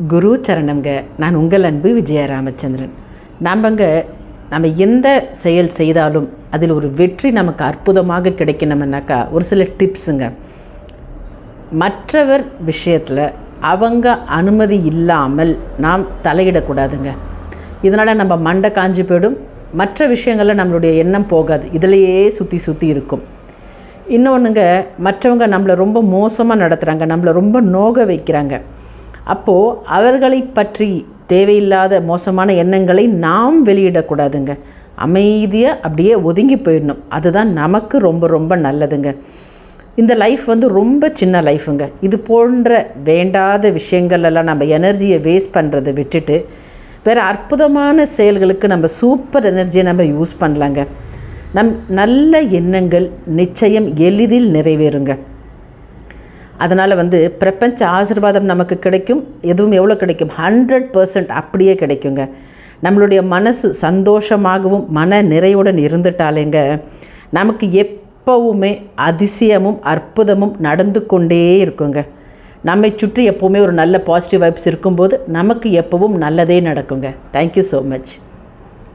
குரு சரணம்ங்க. நான் உங்கள் அன்பு விஜய ராமச்சந்திரன் நம்பங்க நம்ம எந்த செயல் செய்தாலும் அதில் ஒரு வெற்றி நமக்கு அற்புதமாக கிடைக்கணும்னாக்கா ஒரு சில டிப்ஸுங்க. மற்றவர் விஷயத்தில் அவங்க அனுமதி இல்லாமல் நாம் தலையிடக்கூடாதுங்க. இதனால் நம்ம மண்டை காஞ்சி போயிடும். மற்ற விஷயங்களில் நம்மளுடைய எண்ணம் போகாது. இதிலையே சுற்றி சுற்றி இருக்கும். இன்னொன்றுங்க மற்றவங்க நம்மளை ரொம்ப மோசமாக நடத்துகிறாங்க நம்மளை ரொம்ப நோக வைக்கிறாங்க. அப்போது அவர்களை பற்றி தேவையில்லாத மோசமான எண்ணங்களை நாம் வெளியிடக்கூடாதுங்க. அமைதியாக அப்படியே ஒதுங்கி போயிடணும். அதுதான் நமக்கு ரொம்ப ரொம்ப நல்லதுங்க. இந்த லைஃப் வந்து ரொம்ப சின்ன லைஃபுங்க இது போன்ற வேண்டாத விஷயங்களெல்லாம் நம்ம எனர்ஜியை வேஸ்ட் பண்ணுறதை விட்டுட்டு வேறு அற்புதமான செயல்களுக்கு நம்ம சூப்பர் எனர்ஜியை நம்ம யூஸ் பண்ணலாங்க. நம் நல்ல எண்ணங்கள் நிச்சயம் எளிதில் நிறைவேறுங்க. அதனால் வந்து பிரபஞ்ச ஆசிர்வாதம் நமக்கு கிடைக்கும் எதுவும் எவ்வளோ கிடைக்கும்? ஹண்ட்ரட் பர்சன்ட் அப்படியே கிடைக்குங்க. நம்மளுடைய மனசு சந்தோஷமாகவும் மன நிறைவுடன் இருந்துட்டாலேங்க நமக்கு எப்பவுமே அதிசயமும் அற்புதமும் நடந்து கொண்டே இருக்குங்க. நம்மை சுற்றி எப்போவுமே ஒரு நல்ல பாசிட்டிவ் வைப்ஸ் இருக்கும்போது நமக்கு எப்பவும் நல்லதே நடக்குங்க. Thank you so much